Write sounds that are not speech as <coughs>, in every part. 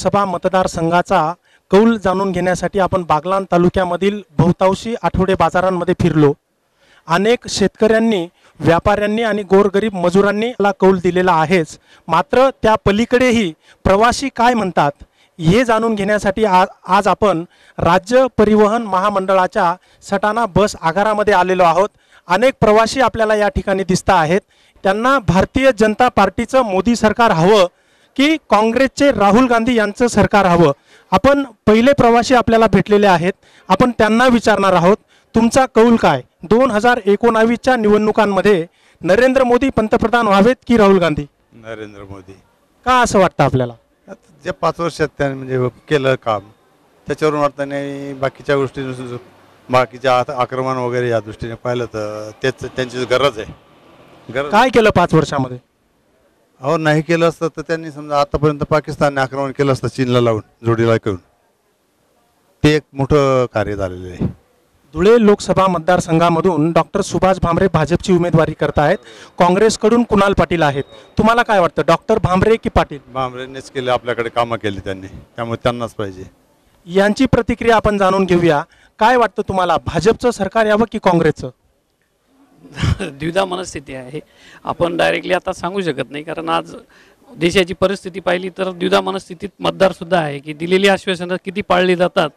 लोकसभा मतदारसंघाचा कौल जाणून घेण्यासाठी आपण बागलान तालुक्यामधील बहुतांशी आठवडे बाजारांमध्ये फिरलो. अनेक शेतकऱ्यांनी व्यापाऱ्यांनी आणि गोरगरीब मजुरांनी याला कौल दिलेला आहेच. मात्र त्या पलीकडेही प्रवासी काय म्हणतात हे जाणून घेण्यासाठी आ आज आपण राज्य परिवहन महामंडळाच्या सटाणा बस आगारामध्ये आलेलो आहोत. अनेक प्रवासी आपल्याला या ठिकाणी दिसता आहेत. त्यांना भारतीय जनता पार्टीचं मोदी सरकार हवं की काँग्रेसचे राहुल गांधी यांचं सरकार हवं. आपण पहिले प्रवासी आपल्याला भेटलेले आहेत. आपण त्यांना विचारणार आहोत तुमचा कौल काय? दोन हजार एकोणावीसच्या निवडणुकांमध्ये नरेंद्र मोदी पंतप्रधान व्हावेत की राहुल गांधी? नरेंद्र मोदी. का असं वाटतं आपल्याला? जे पाच वर्षात त्याने म्हणजे केलं काम त्याच्यावरून वाटतं बाकीच्या गोष्टी बाकीच्या आता आक्रमण वगैरे या दृष्टीने पाहिलं तर तेच त्यांची गरज आहे. गरज काय केलं पाच वर्षामध्ये? अहो नाही केलं असतं तर त्यांनी समजा आतापर्यंत पाकिस्तानने आक्रमण केलं असतं चीनला लावून जोडीला करून. ते एक मोठं कार्य झालेलं आहे. धुळे लोकसभा मतदारसंघामधून डॉक्टर सुभाष भामरे भाजपची उमेदवारी करत आहेत काँग्रेसकडून कुणाल पाटील आहेत? तुम्हाला काय वाटतं डॉक्टर भामरे की पाटील? भामरेंनीच केले आपल्याकडे कामं केली त्यांनी. त्यामुळे त्यांनाच पाहिजे. यांची प्रतिक्रिया आपण जाणून घेऊया. काय वाटतं तुम्हाला भाजपचं सरकार यावं की काँग्रेसचं? <laughs> द्विधा मनस्थिती आहे. आपण डायरेक्टली आता सांगू शकत नाही कारण आज देशाची परिस्थिती पाहिली तर द्विधा मनस्थितीत मतदार सुद्धा आहे की दिलेली आश्वासनं किती पाळली जातात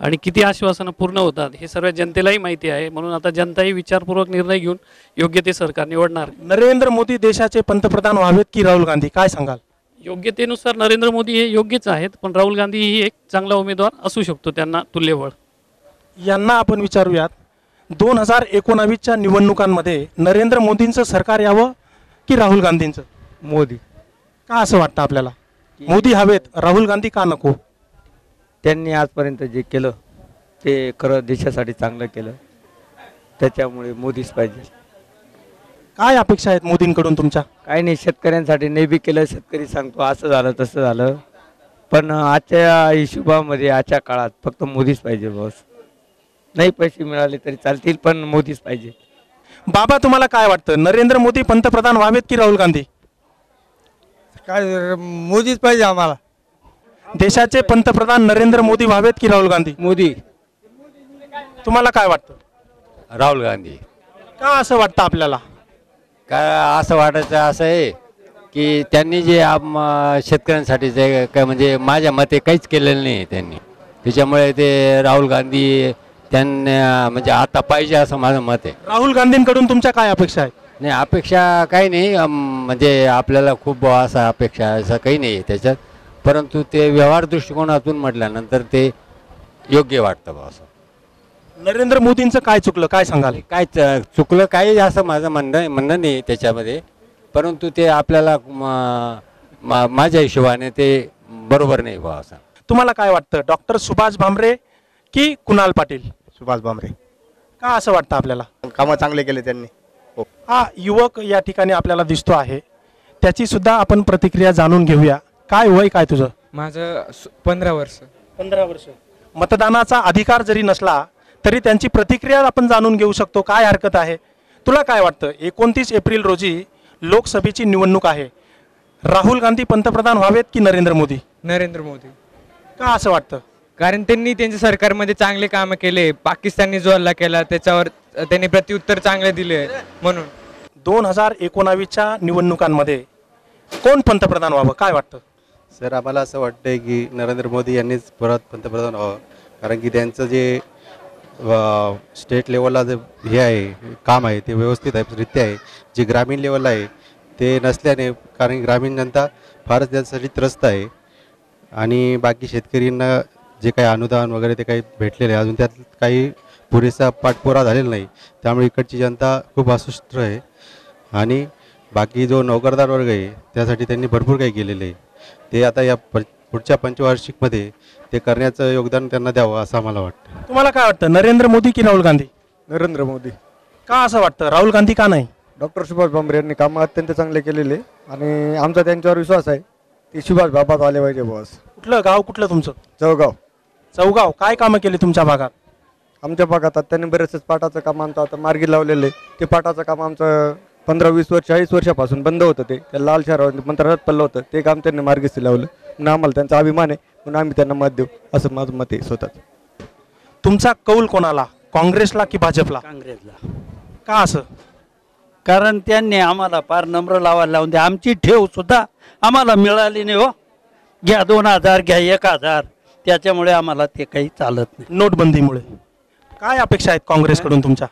आणि किती आश्वासनं पूर्ण होतात हे सर्व जनतेलाही माहिती आहे. म्हणून आता जनताही विचारपूर्वक निर्णय घेऊन योग्य ते सरकार निवडणार. नरेंद्र मोदी देशाचे पंतप्रधान व्हावेत की राहुल गांधी? काय सांगाल? योग्यतेनुसार नरेंद्र मोदी हे योग्यच आहेत पण राहुल गांधी ही एक चांगला उमेदवार असू शकतो त्यांना तुल्यबळ. यांना आपण विचारूयात दोन हजार एकोणावीसच्या निवडणुकांमध्ये नरेंद्र मोदींचं सरकार यावं की राहुल गांधींचं? मोदी. का असं वाटतं आपल्याला? मोदी हवेत राहुल गांधी का नको? त्यांनी आजपर्यंत जे केलं ते खरं देशासाठी चांगलं केलं. त्याच्यामुळे मोदीच पाहिजे. काय अपेक्षा आहेत मोदींकडून तुमच्या? काही नाही शेतकऱ्यांसाठी नेहमी केलं शेतकरी सांगतो असं झालं तसं झालं. पण आजच्या हिशोबामध्ये आजच्या काळात फक्त मोदीच पाहिजे बस. नाही पैसे मिळाले तरी चालतील पण मोदीच पाहिजे. बाबा तुम्हाला काय वाटतं? नरेंद्र मोदी पंतप्रधान व्हावेत की राहुल गांधी? काय मोदीच पाहिजे आम्हाला. देशाचे पंतप्रधान नरेंद्र मोदी व्हावेत की राहुल गांधी? मोदी. तुम्हाला काय वाटतं? राहुल गांधी. का असं वाटतं आपल्याला? काय असं वाटायचं असं आहे की त्यांनी जे आम शेतकऱ्यांसाठी जे काय म्हणजे माझ्या मते काहीच केलेलं नाही त्यांनी. त्याच्यामुळे ते राहुल गांधी त्यांना म्हणजे आता पाहिजे असं माझं मत आहे. राहुल गांधींकडून तुमच्या काय अपेक्षा आहेत? नाही अपेक्षा काही नाही. अम, म्हणजे आपल्याला खूप असं अपेक्षा असं काही नाही आहे त्याच्यात. परंतु ते व्यवहार दृष्टिकोनातून म्हटल्यानंतर ते योग्य वाटतं बा असं. नरेंद्र मोदींचं काय चुकलं? काय सांगाल? काय च- चुकलं काही असं माझं म्हणणं म्हणणं नाही त्याच्यामध्ये. परंतु ते आपल्याला म- मा- माझ्या हिशोबाने ते बरोबर नाही बा असं. तुम्हाला काय वाटतं? डॉक्टर सुभाष भामरे की कुणाल पाटील? सुभाष भामरे. का असं वाटतं आपल्याला? कामं चांगले केले त्यांनी. हा. युवक या ठिकाणी आपल्याला दिसतो आहे. त्याची सुद्धा आपण प्रतिक्रिया जाणून घेऊया. काय वय काय तुझं? माझं पंधरा वर्ष. पंधरा वर्ष. मतदानाचा अधिकार जरी नसला तरी त्यांची प्रतिक्रिया आपण जाणून घेऊ शकतो. काय हरकत आहे? तुला काय वाटतं? एकोणतीस एप्रिल रोजी लोकसभेची निवडणूक आहे. राहुल गांधी पंतप्रधान व्हावेत की नरेंद्र मोदी? नरेंद्र मोदी. का असं वाटतं? कारण त्यांनी त्यांच्या सरकारमध्ये चांगले कामं केले पाकिस्तानने जो हल्ला केला त्याच्यावर त्यांनी प्रत्युत्तर चांगले दिले म्हणून. दोन हजार एकोणावीसच्या निवडणुकांमध्ये कोण पंतप्रधान व्हावं? काय वाटतं? सर आम्हाला असं वाटतंय की नरेंद्र मोदी यांनीच परत पंतप्रधान व्हावं. कारण की त्यांचं जे स्टेट लेवलला जे हे आहे काम आहे ते व्यवस्थित आहे रित्या आहे. जे ग्रामीण लेवलला आहे ते नसल्याने कारण ग्रामीण जनता फारच त्यासाठी त्रस्त आहे. आणि बाकी शेतकऱ्यांना जे काही अनुदान वगैरे ते काही भेटलेलं आहे. अजून त्यात काही पुरेसा पाठपुरा झालेला नाही. त्यामुळे इकडची जनता खूप अस्वस्थ आहे. आणि बाकी जो नोकरदार वर्ग आहे त्यासाठी त्यांनी भरपूर काही केलेलं आहे. ते आता या प पुढच्या पंचवार्षिकमध्ये ते करण्याचं योगदान त्यांना द्यावं असं आम्हाला वाटतं. तुम्हाला काय वाटतं? नरेंद्र मोदी की राहुल गांधी? नरेंद्र मोदी. का असं वाटतं? राहुल गांधी का नाही? डॉक्टर सुभाष भामरे यांनी कामं अत्यंत चांगले केलेले. आणि आमचा त्यांच्यावर विश्वास आहे की सुभाष बाबात आले पाहिजे बॉस कुठलं? गाव कुठलं तुमचं? जळगाव. चौगाव काय कामं केली तुमच्या भागात? आमच्या भागात आता त्यांनी बरेचसे पाटाचं काम आमचं आता मार्गी लावलेलं. आहे ते पाटाचं काम आमचं पंधरा वीस वर्ष चाळीस वर्षापासून बंद होतं ते. त्या लाल शहरावर मंत्रालयात पडलं होतं. ते काम त्यांनी मार्गस्थी लावलं. म्हणून आम्हाला त्यांचा अभिमान आहे. म्हणून आम्ही त्यांना मत देऊ. असं माझं मत आहे स्वतःच. तुमचा कौल कोणाला? काँग्रेसला की भाजपला? काँग्रेसला. का असं? कारण त्यांनी आम्हाला फार नम्र लावायला लावून द्या. आमची ठेव सुद्धा आम्हाला मिळाली नाही हो. घ्या दोन हजार घ्या एक हजार. त्याच्यामुळे आम्हाला ते काही चालत नाही. नोटबंदीमुळे. काय अपेक्षा आहेत काँग्रेसकडून तुमच्या?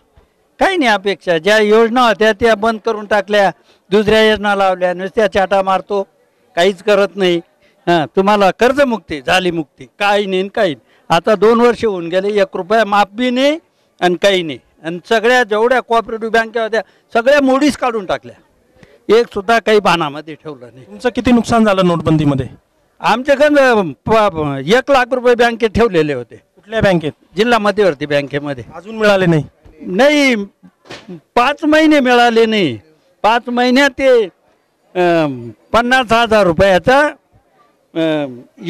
काही नाही अपेक्षा. ज्या योजना होत्या त्या बंद करून टाकल्या. दुसऱ्या योजना लावल्या. नुसत्या चाटा मारतो. काहीच करत नाही. हां तुम्हाला कर्जमुक्ती झाली मुक्ती काही नाही आणि काही नाही. आता दोन वर्ष होऊन गेले. एक रुपया माफ बी नाही आणि काही नाही. आणि सगळ्या जेवढ्या कोऑपरेटिव्ह बँका होत्या सगळ्या मोडीच काढून टाकल्या. एक सुद्धा काही बाणामध्ये ठेवलं नाही. तुमचं किती नुकसान झालं नोटबंदीमध्ये? आमच्याकडं प- प- एक लाख रुपये बँकेत ठेवलेले होते. कुठल्या बँकेत? जिल्हा मध्यवर्ती बँकेमध्ये. अजून मिळाले नाही? नाही पाच महिने मिळाले नाही. पाच महिन्यात ते पन्नास हजार रुपयाचा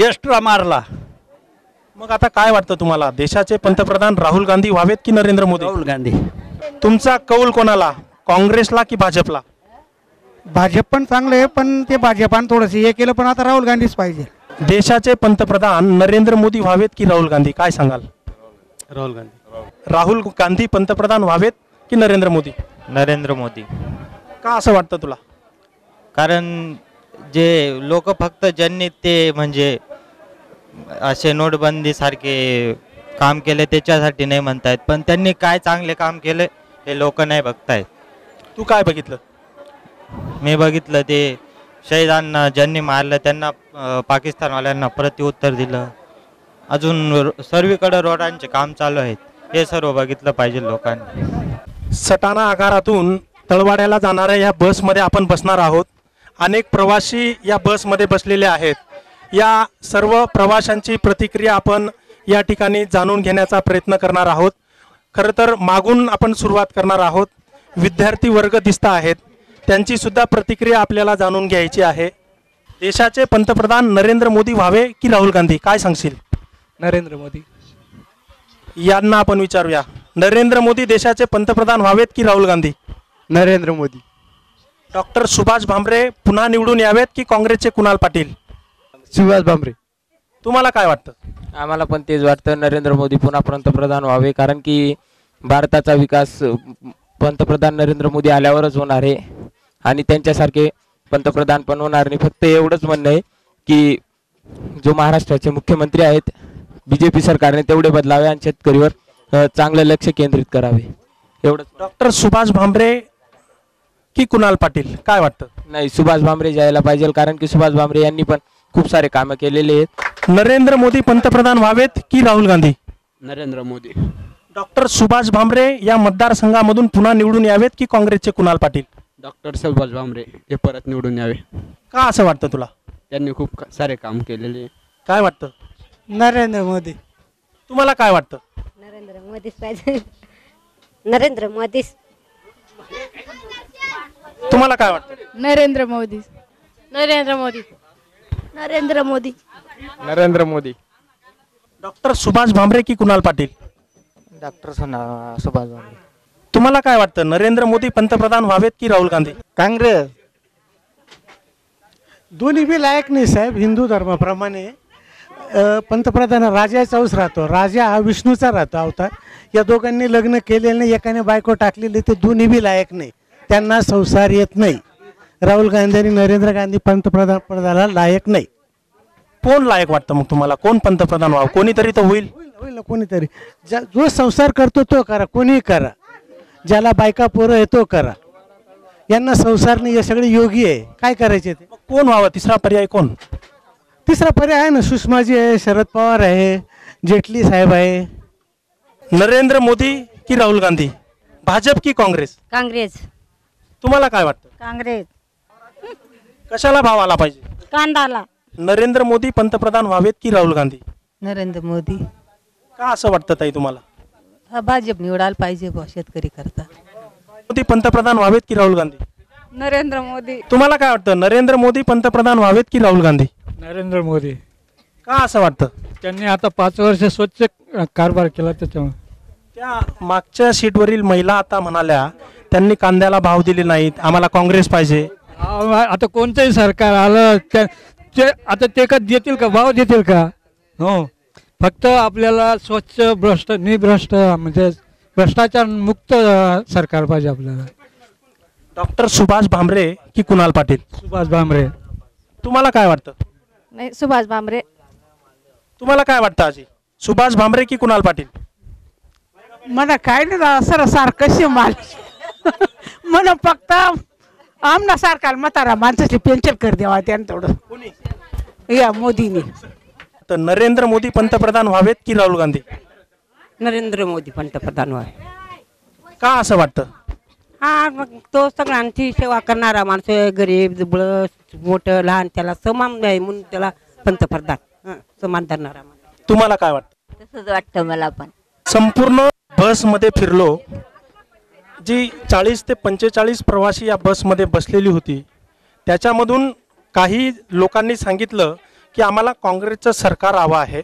एक्स्ट्रा मारला. मग आता काय वाटतं तुम्हाला? देशाचे पंतप्रधान राहुल गांधी व्हावेत की नरेंद्र मोदी? राहुल गांधी. तुमचा कौल कोणाला? काँग्रेसला की भाजपला? भाजप पण चांगलं आहे पण ते भाजपानं थोडंसं हे केलं पण आता राहुल गांधीच पाहिजे. देशाचे पंतप्रधान नरेंद्र मोदी व्हावेत की राहुल गांधी? काय सांगाल? राहुल गांधी. राहुल गांधी पंतप्रधान व्हावेत की नरेंद्र मोदी? नरेंद्र मोदी. का असं वाटतं तुला? कारण जे लोक फक्त ज्यांनी ते म्हणजे असे नोटबंदीसारखे काम केले त्याच्यासाठी नाही म्हणतायत. पण त्यांनी काय चांगले काम केले हे लोक नाही बघतायत. तू काय बघितलं? मी बघितलं ते शहीदांना ज्यांनी मारलं त्यांना पाकिस्तानवाल्यांना प्रत्युत्तर दिलं. अजून सर्वीकडं सर्वीकडे रोडांचे काम चालू आहेत. हे सर्व बघितलं पाहिजे लोकांनी. सटाणा आगारातून तळवाड्याला जाणाऱ्या या बसमध्ये आपण बसणार आहोत. अनेक प्रवासी या बसमध्ये बसलेले आहेत. या सर्व प्रवाशांची प्रतिक्रिया आपण या ठिकाणी जाणून घेण्याचा प्रयत्न करणार आहोत. खरं तर मागून आपण सुरुवात करणार आहोत. विद्यार्थी वर्ग दिसत आहेत. त्यांची सुद्धा प्रतिक्रिया आपल्याला जाणून घ्यायची आहे. देशाचे पंतप्रधान नरेंद्र मोदी व्हावे की राहुल गांधी? काय सांगशील? नरेंद्र मोदी. यांना आपण विचारूया. नरेंद्र मोदी देशाचे पंतप्रधान व्हावेत की राहुल गांधी? नरेंद्र मोदी. डॉक्टर सुभाष भामरे पुन्हा निवडून यावेत की काँग्रेसचे कुणाल पाटील? सुभाष भामरे. तुम्हाला काय वाटतं? आम्हाला पण तेच वाटतं. नरेंद्र मोदी पुन्हा पंतप्रधान व्हावे कारण की भारताचा विकास पंतप्रधान नरेंद्र मोदी आल्यावरच होणार आहे. आणि त्यांच्यासारखे पंतप्रधान पण होणार नाही. फक्त एवढंच म्हणणं आहे की जो महाराष्ट्राचे मुख्यमंत्री आहेत बी जे पी सरकारने तेवढे बदलावे आणि शेतकरीवर चांगलं लक्ष केंद्रित करावे. एवढंच. डॉक्टर सुभाष भामरे की कुणाल पाटील काय वाटतं? नाही सुभाष भामरे जायला पाहिजे कारण की सुभाष भामरे यांनी पण खूप सारे कामं केलेले आहेत. नरेंद्र मोदी पंतप्रधान व्हावेत की राहुल गांधी? नरेंद्र मोदी. डॉक्टर सुभाष भामरे या मतदारसंघामधून पुन्हा निवडून यावेत की काँग्रेसचे कुणाल पाटील? डॉक्टर सुभाष भामरे हे परत निवडून यावे. का असं वाटतं तुला? त्यांनी खूप का- सारे काम केलेले. काय वाटतं? नरेंद्र मोदी. तुम्हाला काय वाटतं? नरेंद्र मोदीच पाहिजे. नरेंद्र मोदीच. तुम्हाला काय वाटतं? नरेंद्र मोदी. नरेंद्र मोदी. नरेंद्र मोदी. नरेंद्र मोदी. डॉक्टर सुभाष भामरे की कुणाल पाटील? डॉक्टर सुभाष भामरे. तुम्हाला काय वाटतं? नरेंद्र मोदी पंतप्रधान व्हावेत की राहुल गांधी? काँग्रेस. दोन्ही बी लायक नाही साहेब हिंदू धर्माप्रमाणे. अ, पंतप्रधान राजाचाच राहतो राजा हा विष्णूचा राहतो अवतार. या दोघांनी लग्न केलेलं नाही एकाने बायको टाकलेली ते दोन्ही बी लायक नाही. त्यांना संसार येत नाही. राहुल गांधी आणि नरेंद्र गांधी पंतप्रधान पदाला लायक नाही. कोण लायक वाटतं मग तुम्हाला? कोण पंतप्रधान व्हावं? कोणीतरी तर होईल होईल ना कोणीतरी. ज्या जो संसार करतो तो करा कोणीही करा. ज्याला बायका पोरं आहे तो करा. यांना संसार नाही हे सगळे योगी आहे. काय करायचे ते? कोण व्हावं? तिसरा पर्याय कोण? तिसरा पर्याय आहे ना सुषमाजी आहे शरद पवार आहे जेटली साहेब आहे. नरेंद्र मोदी की राहुल गांधी? भाजप की काँग्रेस? काँग्रेस. तुम्हाला काय वाटतं? काँग्रेस. कशाला भाव आला पाहिजे? कांदाला. नरेंद्र मोदी पंतप्रधान व्हावेत की राहुल गांधी? नरेंद्र मोदी. का असं वाटतं ताई तुम्हाला? हा भाजप निवडायला पाहिजे बुवा शेतकरी करता मोदी पंतप्रधान व्हावेत की राहुल गांधी? नरेंद्र मोदी. तुम्हाला काय वाटतं? नरेंद्र मोदी पंतप्रधान व्हावेत की राहुल गांधी? नरेंद्र मोदी. का असं वाटतं? त्यांनी आता पाच वर्ष स्वच्छ कारभार केला त्याच्यामुळे. त्या मागच्या सीटवरील महिला आता म्हणाल्या त्यांनी कांद्याला भाव दिले नाहीत आम्हाला काँग्रेस पाहिजे. आता कोणतंही सरकार आलं त्या ते आता ते का देतील का? भाव देतील का? हो. फक्त आपल्याला स्वच्छ भ्रष्ट निभ्रष्ट म्हणजे भ्रष्टाचार मुक्त सरकार पाहिजे आपल्याला. डॉक्टर सुभाष भामरे की कुणाल पाटील? सुभाष भामरे. तुम्हाला काय वाटतं? नाही सुभाष भामरे. तुम्हाला काय वाटतं आजी? सुभाष भामरे की कुणाल पाटील? मला काय नाही सर सारखं शिमाल म्हणून फक्त आमना सारखा म्हातारा माणसाची पेन्शन कर द्यावा त्यानं थोडं. या मोदीने. तर नरेंद्र मोदी पंतप्रधान व्हावेत की राहुल गांधी नरेंद्र मोदी पंतप्रधान व्हावे का असं वाटतं हा मग तो सगळ्यांची सेवा करणारा माणूस आहे. गरीब दुबळ मोठं लहान त्याला समान आहे म्हणून त्याला पंतप्रधान हं, समान धरणारा माणूस. तुम्हाला काय वाटतं तसंच वाटतं मला पण संपूर्ण बसमध्ये फिरलो जी चाळीस ते पंचेचाळीस प्रवासी या बसमध्ये बसलेली होती त्याच्यामधून काही लोकांनी सांगितलं की आम्हाला काँग्रेसचं सरकार हवं आहे.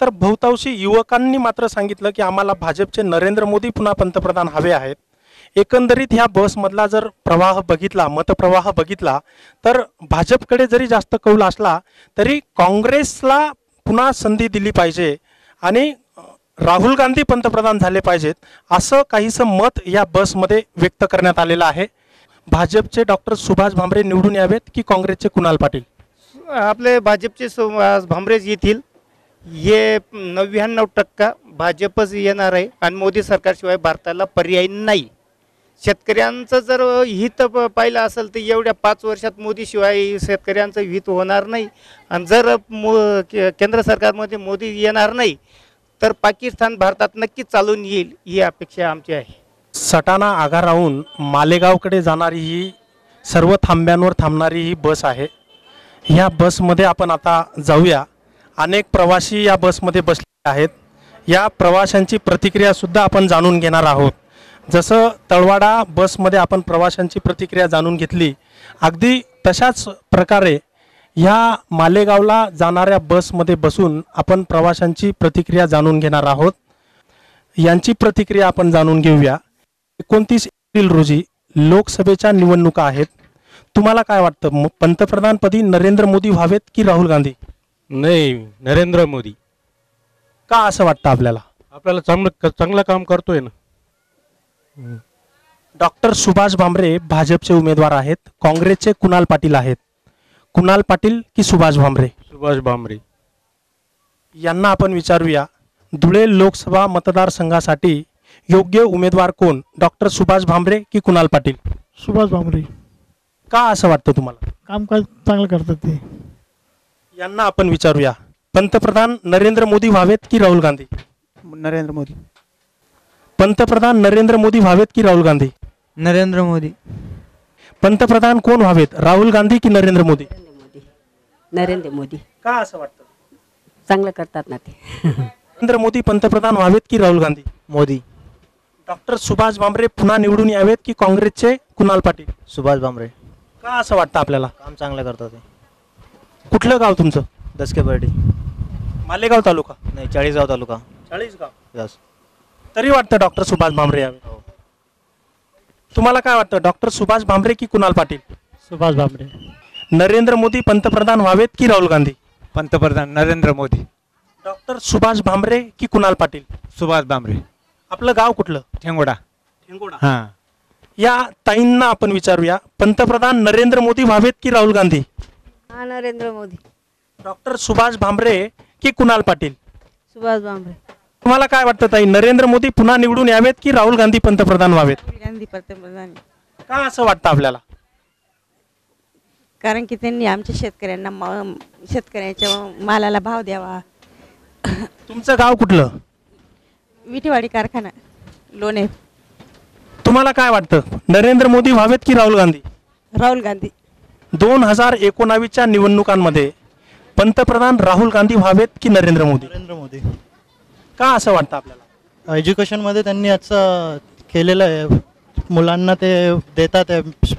तर बहुतांशी युवकांनी मात्र सांगितलं की आम्हाला भाजपचे नरेंद्र मोदी पुन्हा पंतप्रधान हवे आहेत. एकंदरीत ह्या बसमधला जर प्रवाह बघितला मतप्रवाह बघितला तर भाजपकडे जरी जास्त कौल असला तरी काँग्रेसला पुन्हा संधी दिली पाहिजे आणि राहुल गांधी पंतप्रधान झाले पाहिजेत असं काहीसं मत या बसमध्ये व्यक्त करण्यात आलेलं आहे. भाजपचे डॉक्टर सुभाष भामरे निवडून यावेत की काँग्रेसचे कुणाल पाटील? आपले भाजपचे भांबरेज येथील हे नव्याण्णव टक्का भाजपच येणार आहे आणि मोदी सरकारशिवाय भारताला पर्याय नाही. शेतकऱ्यांचं जर हित प- पाहिलं असेल तर एवढ्या पाच वर्षात मोदीशिवाय शेतकऱ्यांचं हित होणार नाही. आणि जर मो के- केंद्र सरकारमध्ये मोदी येणार नाही तर पाकिस्तान भारतात नक्कीच चालून येईल ही अपेक्षा आमची आहे. सटाणा आगाराहून मालेगावकडे जाणारी ही सर्व थांब्यांवर थांबणारी ही बस आहे. ह्या बसमध्ये आपण आता जाऊया. अनेक प्रवासी या बसमध्ये बसले आहेत. या प्रवाशांची प्रतिक्रियासुद्धा आपण जाणून घेणार आहोत. जसं तळवाडा बसमध्ये आपण प्रवाशांची प्रतिक्रिया जाणून घेतली अगदी तशाच प्रकारे ह्या मालेगावला जाणाऱ्या बसमध्ये बसून आपण प्रवाशांची प्रतिक्रिया जाणून घेणार आहोत. यांची प्रतिक्रिया आपण जाणून घेऊया. एकोणतीस एप्रिल रोजी लोकसभेच्या निवडणुका आहेत. तुम्हाला काय वाटतं? पंतप्रधानपदी नरेंद्र मोदी व्हावेत की राहुल गांधी? नाही नरेंद्र मोदी. का असं वाटतं आपल्याला? आपल्याला चांगलं चांगलं काम करतोय ना. डॉक्टर सुभाष भामरे भाजपचे उमेदवार आहेत काँग्रेसचे कुणाल पाटील आहेत? कुणाल पाटील की सुभाष भामरे? सुभाष भामरे. यांना आपण विचारूया धुळे लोकसभा मतदारसंघासाठी योग्य उमेदवार कोण? डॉक्टर सुभाष भामरे की कुणाल पाटील? सुभाष भामरे. का असं वाटतं तुम्हाला? कामकाज चांगलं करतात ते. यांना आपण विचारूया. पंतप्रधान नरेंद्र मोदी व्हावेत की राहुल गांधी? नरेंद्र मोदी. पंतप्रधान नरेंद्र मोदी व्हावेत की राहुल गांधी? नरेंद्र मोदी. पंतप्रधान कोण व्हावेत? राहुल गांधी की नरेंद्र मोदी? नरेंद्र मोदी. का असं वाटतं? चांगलं करतात ना ते. नरेंद्र मोदी पंतप्रधान व्हावेत की राहुल गांधी? मोदी. डॉक्टर सुभाष भामरे पुन्हा निवडून यावेत की काँग्रेसचे कुणाल पाटील? सुभाष भामरे. का असं वाटतं आपल्याला? काम चांगलं करतात ते. कुठलं गाव तुमचं? दसके बर्डी. मालेगाव तालुका? नाही चाळीसगाव तालुका. चाळीसगाव? यस. तरी वाटतं डॉक्टर सुभाष भामरे यावे. तुम्हाला काय वाटतं डॉक्टर सुभाष भामरे की कुणाल पाटील? सुभाष भामरे. नरेंद्र मोदी पंतप्रधान व्हावेत की राहुल गांधी? पंतप्रधान नरेंद्र मोदी. डॉक्टर सुभाष भामरे की कुणाल पाटील? सुभाष भामरे. आपलं गाव कुठलं? ठेंगोडा. ठेंगोडा. हां. या ताईंना आपण विचारूया. पंतप्रधान नरेंद्र मोदी व्हावेत की राहुल गांधी? हा नरेंद्र मोदी. डॉक्टर सुभाष भामरे की कुणाल पाटील? सुभाष भामरे. तुम्हाला काय वाटतं ताई? नरेंद्र मोदी पुन्हा निवडून यावेत की राहुल गांधी पंतप्रधान व्हावेत? गांधी पंतप्रधान. का असं वाटतं आपल्याला? कारण की त्यांनी आमच्या शेतकऱ्यांना म- शेतकऱ्याच्या मालाला भाव द्यावा. तुमचं गाव कुठलं? विटेवाडी कारखाना लोणे तुम्हाला काय वाटतं? नरेंद्र मोदी व्हावेत की राहुल गांधी? राहुल गांधी. दोन हजार एकोणावीसच्या निवडणुकांमध्ये पंतप्रधान राहुल गांधी व्हावेत की नरेंद्र मोदी? नरेंद्र मोदी. का असं वाटतं आपल्याला? एज्युकेशनमध्ये त्यांनी याचं केलेलं आहे. मुलांना ते देतात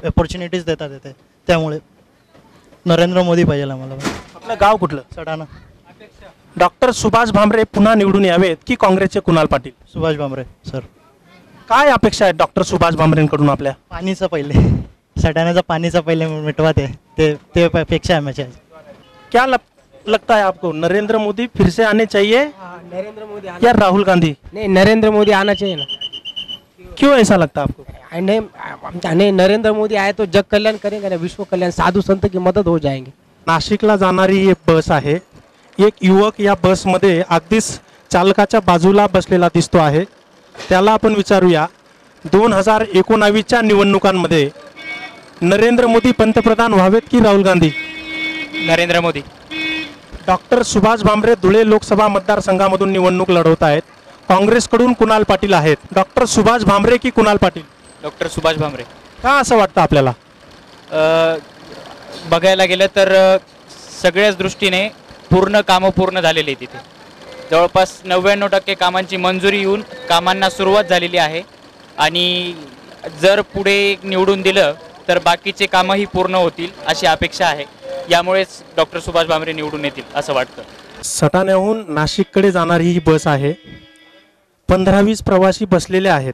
ऑपॉर्च्युनिटीज देतात ते. त्यामुळे नरेंद्र मोदी पाहिजे आम्हाला. आपलं गाव कुठलं? सडाणा. डॉक्टर सुभाष भामरे पुन्हा निवडून यावेत की काँग्रेसचे कुणाल पाटील? सुभाष भामरे सर. काय अपेक्षा आहे डॉक्टर सुभाष भामरेंकडून आपल्या? पाणीचं पहिले. सटाण्याचं पाणीचं पहिले मिटवा ते ते ते प- पेक्षा आहे माझ्या. क्या लग, लगता है आपको? नरेंद्र मोदी फिर से आने चाहिए? नरेंद्र मोदी या राहुल गांधी? नहीं नरेंद्र मोदी आना चाहिए ना. क्यों ऐसा लगता है आपको? नहीं नहीं नरेंद्र मोदी आए तो जग कल्याण करेंगे ना विश्व कल्याण साधु संत की मदद हो जाएंगे. नाशिकला जाणारी ही बस आहे. एक युवक या बसमध्ये अगदीच चालकाच्या बाजूला बसलेला दिसतो आहे. त्याला आपण विचारूया. दोन हजार एकोणावीसच्या निवडणुकांमध्ये नरेंद्र मोदी पंतप्रधान व्हावेत की राहुल गांधी? नरेंद्र मोदी. डॉक्टर सुभाष भामरे धुळे लोकसभा मतदारसंघामधून निवडणूक लढवत आहेत. काँग्रेसकडून कुणाल पाटील आहेत? डॉक्टर सुभाष भामरे की कुणाल पाटील? डॉक्टर सुभाष भामरे. का असं वाटतं आपल्याला? बघायला गेलं तर सगळ्याच दृष्टीने पूर्ण कामं पूर्ण झालेली आहे तिथे जवळपास नव्याण्णव टक्के कामांची मंजुरी येऊन कामांना सुरुवात झालेली आहे. आणि जर पुढे निवडून दिलं तर बाकीचे कामंही पूर्ण होतील अशी अपेक्षा आहे. यामुळेच डॉक्टर सुभाष भामरे निवडून येतील असं वाटतं. सटाण्याहून नाशिककडे जाणारी ही बस आहे. पंधरा वीस प्रवासी बसलेले आहेत.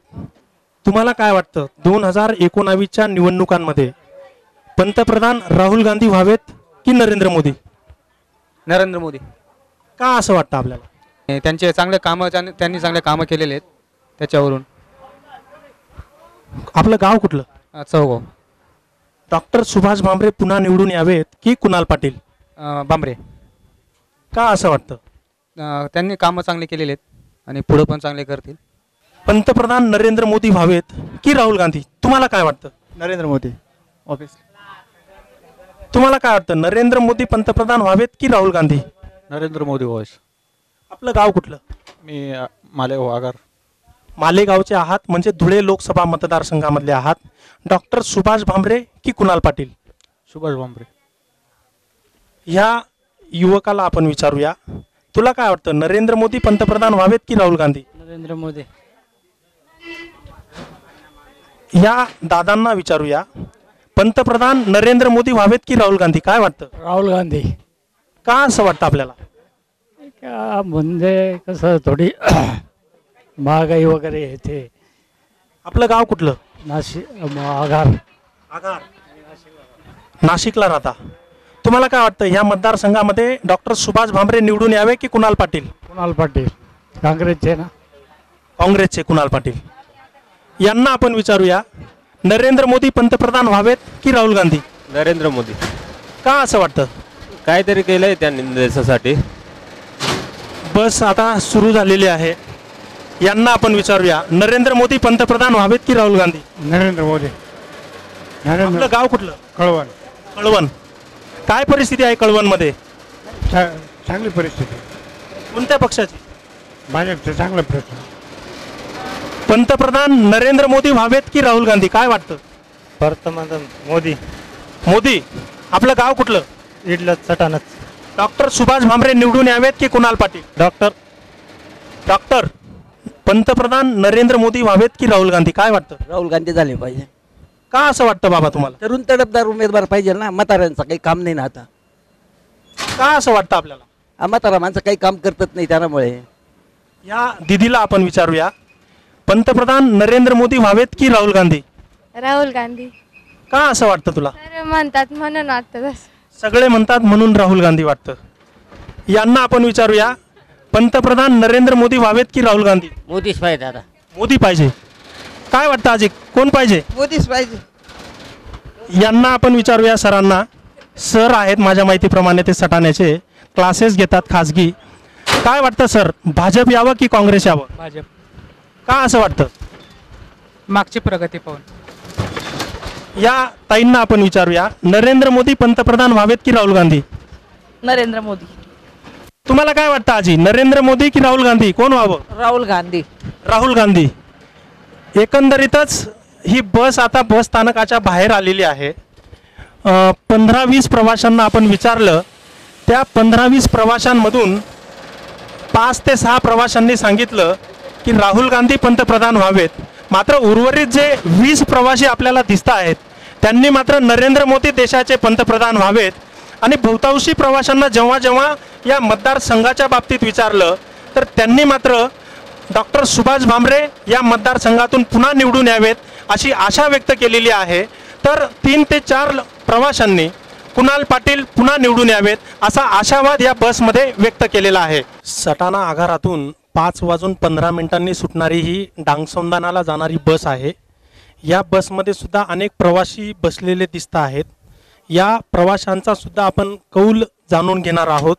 तुम्हाला काय वाटतं? दोन हजार एकोणावीसच्या निवडणुकांमध्ये पंतप्रधान राहुल गांधी व्हावेत की नरेंद्र मोदी? नरेंद्र मोदी. का असं वाटतं आपल्याला? त्यांचे चांगले कामं त्यां- त्यांनी चांगले कामं केलेले आहेत त्याच्यावरून. आपलं गाव कुठलं? अ, चौगाव डॉक्टर सुभाष भामरे पुन्हा निवडून यावेत की कुणाल पाटील? अ, बांबरे का असं वाटतं? अ, त्यांनी कामं चांगले केलेले आहेत आणि पुढं पण चांगले करतील. पंतप्रधान नरेंद्र मोदी व्हावेत की राहुल गांधी? तुम्हाला काय वाटतं? नरेंद्र मोदी ऑफिस तुम्हाला काय वाटतं? नरेंद्र मोदी पंतप्रधान व्हावेत की राहुल गांधी? नरेंद्र मोदी वॉइस आपलं गाव कुठलं? मी अ, मालेगाव आगार. मालेगावचे आहात म्हणजे धुळे लोकसभा मतदारसंघामधले आहात. डॉक्टर सुभाष भामरे की कुणाल पाटील? सुभाष भामरे. ह्या युवकाला आपण विचारूया. तुला काय वाटतं नरेंद्र मोदी पंतप्रधान व्हावेत की राहुल गांधी? नरेंद्र मोदी. या दादांना विचारूया. पंतप्रधान नरेंद्र मोदी व्हावेत की राहुल गांधी? काय वाटतं? राहुल गांधी. का असं वाटतं आपल्याला? का म्हणजे कसं थोडी <coughs> महागाई वगैरे येते. आपलं गाव कुठलं? नाशिक आगार. आगार. नाशिकला राहता. तुम्हाला काय वाटतं या मतदारसंघामध्ये डॉक्टर सुभाष भामरे निवडून यावे की कुणाल पाटील? कुणाल पाटील. काँग्रेसचे ना. काँग्रेसचे कुणाल पाटील? यांना आपण विचारूया नरेंद्र मोदी पंतप्रधान व्हावेत की राहुल गांधी? नरेंद्र मोदी. का असं वाटतं? काहीतरी केलंय त्यांनी देशासाठी. बस आता सुरू झालेली आहे. यांना आपण विचारूया नरेंद्र मोदी पंतप्रधान व्हावेत की राहुल गांधी? नरेंद्र मोदी. आपलं गाव कुठलं? कळवण. कळवण. काय परिस्थिती आहे कळवणमध्ये? चांगली परिस्थिती. कोणत्या पक्षाची? भाजपचं चांगला प्रश्न. पंतप्रधान नरेंद्र मोदी व्हावेत की राहुल गांधी? काय वाटतं? पंतप्रधान मोदी. मोदी. आपलं गाव कुठलं? इडलं चटानच. डॉक्टर सुभाष भामरे निवडून यावेत की कुणाल पाटील? डॉक्टर. डॉक्टर पंतप्रधान नरेंद्र मोदी व्हावेत की राहुल गांधी? काय वाटतं? राहुल गांधी झाले पाहिजे. का असं वाटतं बाबा तुम्हाला? तरुण तडफदार उमेदवार पाहिजे ना म्हाताऱ्यांचं काही काम नाही ना आता. का असं वाटतं आपल्याला? आ, म्हातारा माणसं काही काम करतच नाही त्यामुळे. या दिदीला आपण विचारूया. पंतप्रधान नरेंद्र मोदी व्हावेत की राहुल गांधी? राहुल गांधी. का असं वाटतं तुला? तर म्हणतात म्हणून वाटतं तसं. सगळे म्हणतात म्हणून राहुल गांधी वाटतं. यांना आपण विचारूया पंतप्रधान नरेंद्र मोदी व्हावेत की राहुल गांधी? मोदीच पाहिजे आता. मोदी पाहिजे. काय वाटतं अजित कोण पाहिजे? मोदीच पाहिजे. यांना आपण विचारूया सरांना. सर आहेत माझ्या माहितीप्रमाणे ते सटाण्याचे. क्लासेस घेतात खाजगी काय वाटतं सर? भाजप यावं की काँग्रेस यावं? भाजप. का असं वाटतं? मागची प्रगती पाहून. या ताईंना आपण विचारूया. नरेंद्र मोदी पंतप्रधान व्हावेत की राहुल गांधी? नरेंद्र मोदी. तुम्हाला काय वाटतं आजी? नरेंद्र मोदी की राहुल गांधी? कोण व्हावं? राहुल गांधी. राहुल गांधी. एकंदरीतच ही बस आता बस स्थानकाच्या बाहेर आलेली आहे. पंधरा वीस प्रवाशांना आपण विचारलं. त्या पंधरा वीस प्रवाशांमधून पाच ते सहा प्रवाशांनी सांगितलं की राहुल गांधी पंतप्रधान व्हावेत. मात्र उर्वरित जे वीस प्रवासी आपल्याला दिसत आहेत त्यांनी मात्र नरेंद्र मोदी देशाचे पंतप्रधान व्हावेत. आणि बहुतांशी प्रवाशांना जेव्हा जेव्हा या मतदारसंघाच्या बाबतीत विचारलं तर त्यांनी मात्र डॉक्टर सुभाष भामरे या मतदारसंघातून पुन्हा निवडून यावेत अशी आशा व्यक्त केलेली आहे. तर तीन ते चार प्रवाशांनी कुणाल पाटील पुन्हा निवडून यावेत असा आशावाद या बसमध्ये व्यक्त केलेला आहे. सटाणा आगारातून पाच वाजून पंधरा मिनिटांनी सुटणारी ही डांगसौंदानाला जाणारी बस आहे. या बसमध्ये सुद्धा अनेक प्रवासी बसलेले दिसत आहेत. या प्रवाशांचा सुद्धा आपण कौल जाणून घेणार आहोत.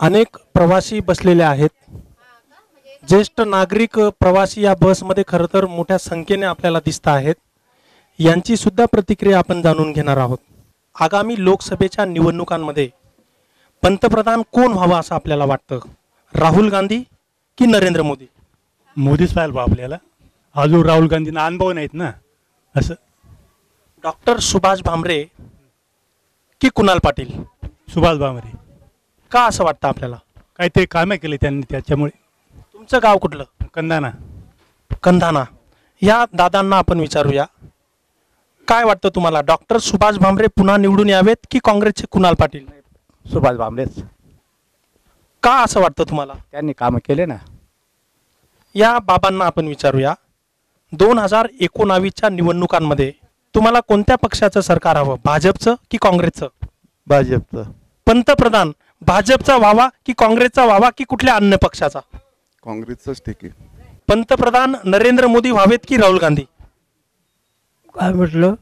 अनेक प्रवासी बसलेले आहेत. ज्येष्ठ नागरिक प्रवासी या बसमध्ये खरं तर मोठ्या संख्येने आपल्याला दिसत आहेत. यांची सुद्धा प्रतिक्रिया आपण जाणून घेणार आहोत. आगामी लोकसभेच्या निवडणुकांमध्ये पंतप्रधान कोण व्हावं असं आपल्याला वाटतं? राहुल गांधी की नरेंद्र मोदी? मोदीच व्हायला बा आपल्याला. अजून राहुल गांधींना अनुभव नाहीत ना? असं? डॉक्टर सुभाष भामरे की कुणाल पाटील? सुभाष भामरे. का असं वाटतं आपल्याला? काहीतरी कामे केले त्यांनी त्याच्यामुळे. तुमचं गाव कुठलं? कंदाना कंधाना. या दादांना आपण विचारूया. काय वाटतं तुम्हाला? डॉक्टर सुभाष भामरे पुन्हा निवडून यावेत की काँग्रेसचे कुणाल पाटील? सुभाष भामरेच. का असं वाटतं तुम्हाला? त्यांनी कामं केले ना. या बाबांना आपण विचारूया. दोन हजार एकोणावीसच्या निवडणुकांमध्ये तुम्हाला कोणत्या पक्षाचं सरकार हवं? भाजपचं की काँग्रेसचं? भाजपचं. पंतप्रधान भाजपचा व्हावा की काँग्रेसचा व्हावा की कुठल्या अन्य पक्षाचा? काँग्रेसचंच ठीक आहे. पंतप्रधान नरेंद्र मोदी व्हावेत की राहुल गांधी? काय म्हटलं?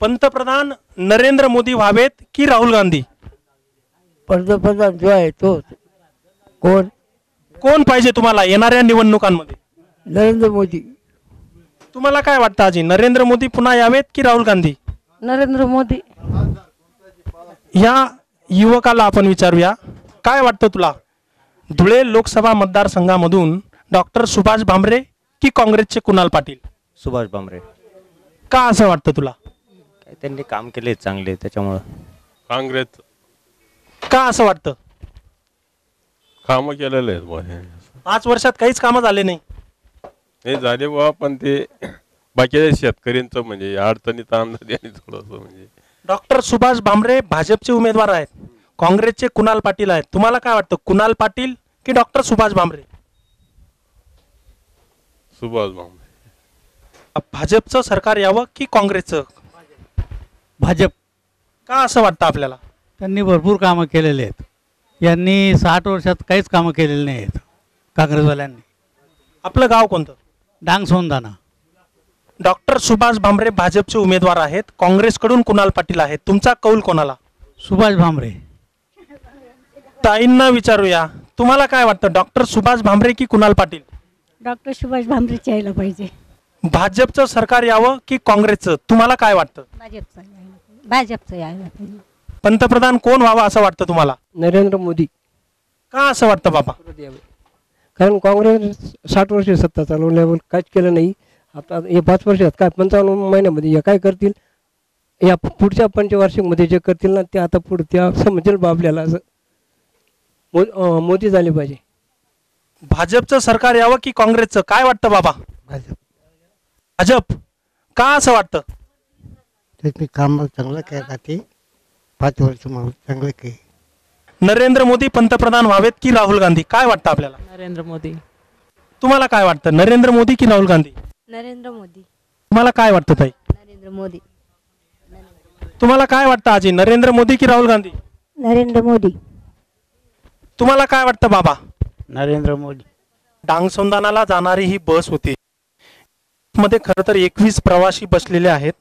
पंतप्रधान नरेंद्र मोदी व्हावेत की राहुल गांधी? पंतप्रधान जो आहे तो. कोण? कोण पाहिजे तुम्हाला येणाऱ्या निवडणुकांमध्ये? नरेंद्र मोदी. तुम्हाला काय वाटतं आजी? नरेंद्र मोदी पुन्हा यावेत की राहुल गांधी? नरेंद्र मोदी. या युवकाला आपण विचारूया. काय वाटतं तुला? धुळे लोकसभा मतदारसंघामधून डॉक्टर सुभाष भामरे की काँग्रेसचे कुणाल पाटील? सुभाष भामरे. का असं वाटतं तुला? काय त्यांनी काम केले चांगले त्याच्यामुळं. काँग्रेस. का असं वाटतं? कामं केलेले आहेत. पाच वर्षात काहीच कामं झाले नाही. हे झाले बुवा पण ते बाकीच्या शेतकऱ्यांचं म्हणजे अडचणीत आणलं आणि थोडंसं म्हणजे. डॉक्टर सुभाष भामरे भाजपचे उमेदवार आहेत. काँग्रेसचे कुणाल पाटील आहेत. तुम्हाला काय वाटतं कुणाल पाटील की डॉक्टर सुभाष भामरे? सुभाष भामरे. भाजपचं सरकार यावं की काँग्रेसचं? भाजप. का असं वाटतं आपल्याला? त्यांनी भरपूर कामं केलेले आहेत. यांनी साठ वर्षात काहीच कामं केलेली नाही आहेत काँग्रेसवाल्यांनी. आपलं गाव कोणतं? डांग सोंदाना डॉक्टर सुभाष भामरे भाजपचे उमेदवार आहेत. काँग्रेसकडून कुणाल पाटील आहेत? तुमचा कौल कोणाला? सुभाष भामरे. ताईंना विचारूया. तुम्हाला काय वाटतं? डॉक्टर सुभाष भामरे की कुणाल पाटील? डॉक्टर सुभाष भामरेच यायला पाहिजे. भाजपचं सरकार यावं की काँग्रेसचं? तुम्हाला काय वाटतं? भाजपचं यायला पाहिजे. भाजपचं यायला पाहिजे. पंतप्रधान कोण व्हावं असं वाटतं तुम्हाला? नरेंद्र मोदी. का असं वाटतं बाबा? कारण काँग्रेस साठ वर्ष सत्ता चालवल्यावर काहीच केलं नाही. आता हे पाच वर्षात काय पंचावन्न महिन्यामध्ये हे काय करतील? या पुढच्या पंचवार्षिकमध्ये जे करतील ना ते आता पुढे त्या समजेल बा आपल्याला असं मो मोदी झाले पाहिजे. भाजपचं सरकार यावं की काँग्रेसचं? काय वाटतं बाबा? भाजप. का असं वाटतं? त्यांनी काम चांगलं केलं ते पाच वर्ष चांगलं के नरेंद्र मोदी पंतप्रधान व्हावेत की राहुल गांधी? काय वाटतं आपल्याला? नरेंद्र मोदी. तुम्हाला काय वाटतं? नरेंद्र मोदी की राहुल गांधी? नरेंद्र मोदी. तुम्हाला काय वाटतं ताई? नरेंद्र मोदी. तुम्हाला काय वाटतं आजी? नरेंद्र मोदी की राहुल गांधी? नरेंद्र मोदी. तुम्हाला काय वाटतं बाबा? नरेंद्र मोदी. डांगसौंदानाला जाणारी ही बस होती. मध्ये खरं तर एकवीस प्रवासी बसलेले आहेत.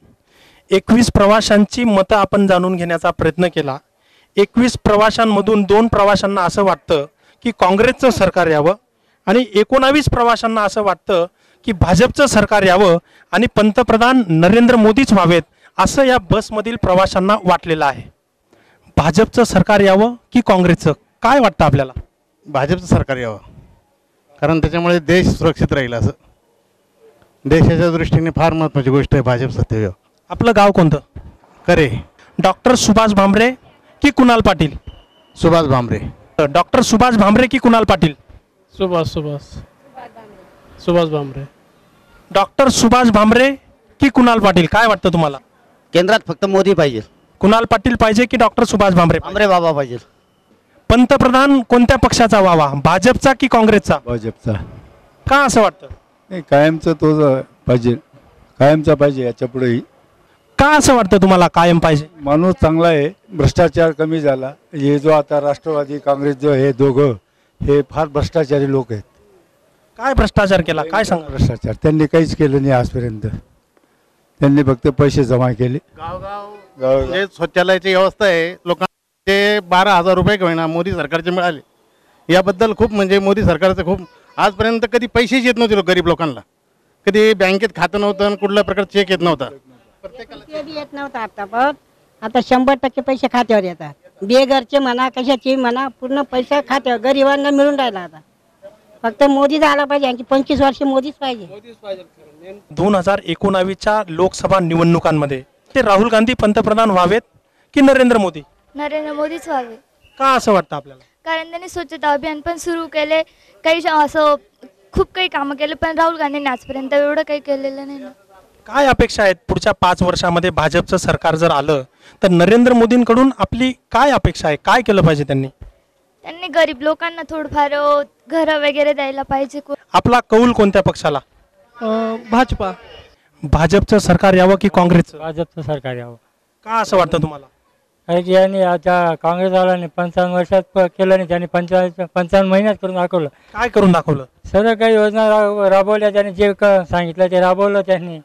एकवीस प्रवाशांची मतं आपण जाणून घेण्याचा प्रयत्न केला. एकवीस प्रवाशांमधून दोन प्रवाशांना असं वाटतं की काँग्रेसचं सरकार यावं आणि एकोणावीस प्रवाशांना असं वाटतं की भाजपचं सरकार यावं आणि पंतप्रधान नरेंद्र मोदीच व्हावेत असं या बसमधील प्रवाशांना वाटलेलं आहे. भाजपचं सरकार यावं की काँग्रेसचं? काय वाटतं आपल्याला? भाजपचं सरकार यावं. कारण त्याच्यामुळे देश सुरक्षित राहील असं. देशाच्या दृष्टीने फार महत्त्वाची गोष्ट आहे भाजप सत्य आपलं गाव कोणतं? करे डॉक्टर सुभाष भामरे की कुणाल पाटील? सुभाष भामरे. डॉक्टर सुभाष भामरे की कुणाल पाटील? सुभाष सुभाष. सुभाष भामरे. डॉक्टर सुभाष भामरे की कुणाल पाटील? काय वाटतं तुम्हाला? केंद्रात फक्त मोदी पाहिजे. कुणाल पाटील पाहिजे की डॉक्टर सुभाष भामरे भामरे बाबा पाहिजे. पंतप्रधान कोणत्या पक्षाचा व्हावा? भाजपचा की काँग्रेसचा? भाजपचा. का असं वाटतं? नाही कायमचं तो पाहिजे कायमचा पाहिजे याच्या पुढेही. का असं वाटतं तुम्हाला कायम पाहिजे? माणूस चांगला आहे भ्रष्टाचार कमी झाला. हे जो आता राष्ट्रवादी काँग्रेस जो हे दोघं हे फार भ्रष्टाचारी लोक आहेत. काय भ्रष्टाचार केला? काय सांगा? भ्रष्टाचार. त्यांनी काहीच केलं नाही आजपर्यंत. त्यांनी फक्त पैसे जमा केले. गाव जे शौचालयाची व्यवस्था आहे लोकांना ते बारा हजार रुपये का होईना मोदी सरकारचे मिळाले. याबद्दल खूप म्हणजे मोदी सरकारचं खूप आजपर्यंत कधी पैसेच येत नव्हते लो- गरीब लोकांना. कधी बँकेत खातं नव्हतं आणि कुठल्या प्रकारचं चेक येत नव्हता. ते बी येत नव्हतं आता पण आता शंभर टक्के पैसे खात्यावर येतात. बेघरचे म्हणा कशाचे म्हणा पूर्ण पैसा खात्यावर गरिबांना मिळून राहिला आता. फक्त मोदी झाला पाहिजे आणखी पंचवीस वर्ष मोदीच पाहिजे. दोन हजार एकोणावीसच्या लोकसभा निवडणुकांमध्ये ते राहुल गांधी पंतप्रधान व्हावेत की नरेंद्र मोदी? नरेंद्र मोदीच व्हावे. का असं वाटतं आपल्याला? कारण त्यांनी स्वच्छता अभियान पण सुरू केले. काही असं खूप काही कामं केले पण राहुल गांधींनी आजपर्यंत एवढं काही केलेलं नाही ना. काय अपेक्षा आहेत? पुढच्या पाच वर्षामध्ये भाजपचं सरकार जर आलं तर नरेंद्र मोदींकडून आपली काय अपेक्षा आहे? काय केलं पाहिजे त्यांनी? त्यांनी गरीब लोकांना थोडंफार घरं वगैरे द्यायला पाहिजे. आपला कौल कोणत्या पक्षाला? भाजपा. भाजपचं सरकार यावं की काँग्रेसचं? भाजपचं सरकार यावं. का असं वाटतं तुम्हाला? कारण की यांनी आता काँग्रेस वाल्यांनी पंचावन्न वर्षात प- केलं नाही त्यांनी पंचावन्न पंचावन्न महिन्यात करून दाखवलं. काय करून दाखवलं? सर्व काही योजना राबवल्या त्यांनी जे क- सांगितलं ते राबवलं त्यांनी.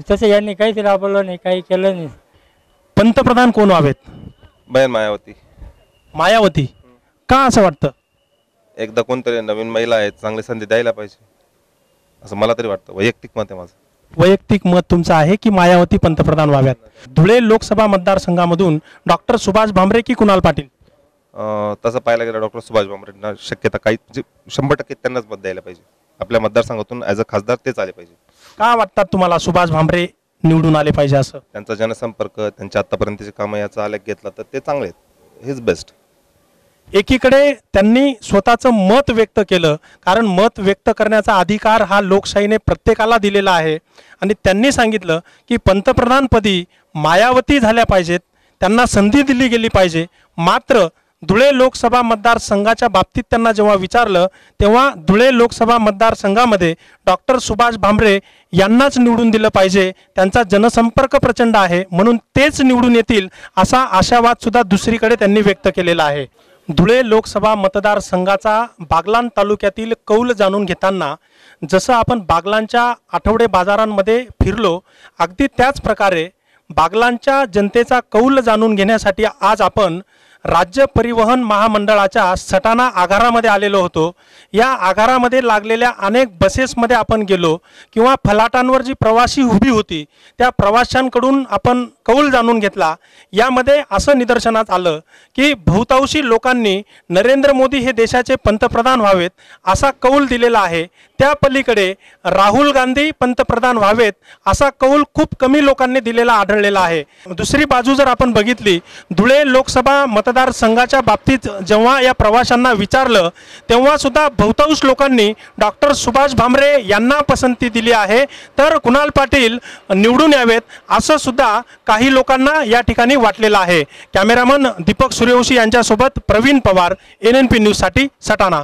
तसं यांनी काहीच राबवलं नाही काही केलं नाही. पंतप्रधान कोण व्हावेत? बहीण मायावती. मायावती. का असं वाटतं? एकदा कोणतरी नवीन महिला आहेत चांगली संधी द्यायला पाहिजे. असं मला तरी वाटतं. वैयक्तिक मत आहे माझं. वैयक्तिक मत तुमचं आहे की मायावती पंतप्रधान व्हाव्यात? धुळे लोकसभा मतदारसंघामधून डॉक्टर सुभाष भामरे की कुणाल पाटील? अं, तसं पाहायला गेलं डॉक्टर सुभाष भामरेंना शक्यता काही म्हणजे शंभर टक्के त्यांनाच मत द्यायला पाहिजे. आपल्या मतदारसंघातून ॲज अ खासदार तेच आले पाहिजे. का वाटतात तुम्हाला सुभाष भामरे निवडून आले पाहिजे असं? त्यांचा जनसंपर्क त्यांच्या आतापर्यंतचे कामं याचा आलेख घेतला तर ते चांगले आहेत. हेच बेस्ट एकीकडे त्यांनी स्वतःचं मत व्यक्त केलं कारण मत व्यक्त करण्याचा अधिकार हा लोकशाहीने प्रत्येकाला दिलेला आहे. आणि त्यांनी सांगितलं की पंतप्रधानपदी मायावती झाल्या पाहिजेत त्यांना संधी दिली गेली पाहिजे. मात्र धुळे लोकसभा मतदारसंघाच्या बाबतीत त्यांना जेव्हा विचारलं तेव्हा धुळे लोकसभा मतदारसंघामध्ये डॉक्टर सुभाष भांबरे यांनाच निवडून दिलं पाहिजे. त्यांचा जनसंपर्क प्रचंड आहे म्हणून तेच निवडून येतील असा आशावाद सुद्धा दुसरीकडे त्यांनी व्यक्त केलेला आहे. धुळे लोकसभा मतदारसंघाचा बागलान तालुक्यातील कौल जाणून घेताना जसं आपण बागलांच्या आठवडे बाजारांमध्ये फिरलो अगदी त्याच प्रकारे बागलांच्या जनतेचा कौल जाणून घेण्यासाठी आज आपण राज्य परिवहन महामंडळाच्या सटाणा आगारामध्ये आलेलो होतो. या आगारामध्ये लागलेल्या अनेक बसेसमध्ये आपण गेलो किंवा फलाटांवर जी प्रवासी उभी होती त्या प्रवाशांकडून आपण कौल जाणून घेतला. यामध्ये असं निदर्शनात आलं की बहुतांशी लोकांनी नरेंद्र मोदी हे देशाचे पंतप्रधान व्हावेत असा कौल दिलेला आहे. त्या पलीकडे राहुल गांधी पंतप्रधान व्हावेत असा कौल खूप कमी लोकांनी दिलेला आढळलेला आहे. दुसरी बाजू जर आपण बघितली धुळे लोकसभा मतदारसंघाच्या बाबतीत जेव्हा या प्रवाशांना विचारलं तेव्हा सुद्धा बहुतांश लोकांनी डॉक्टर सुभाष भामरे यांना पसंती दिली आहे. तर कुणाल पाटील निवडून यावेत असं सुद्धा काही लोकांना या ठिकाणी वाटलेलं आहे. कॅमेरामन दीपक सूर्यवंशी यांच्यासोबत Praveen Pawar N N P न्यूजसाठी सटाणा.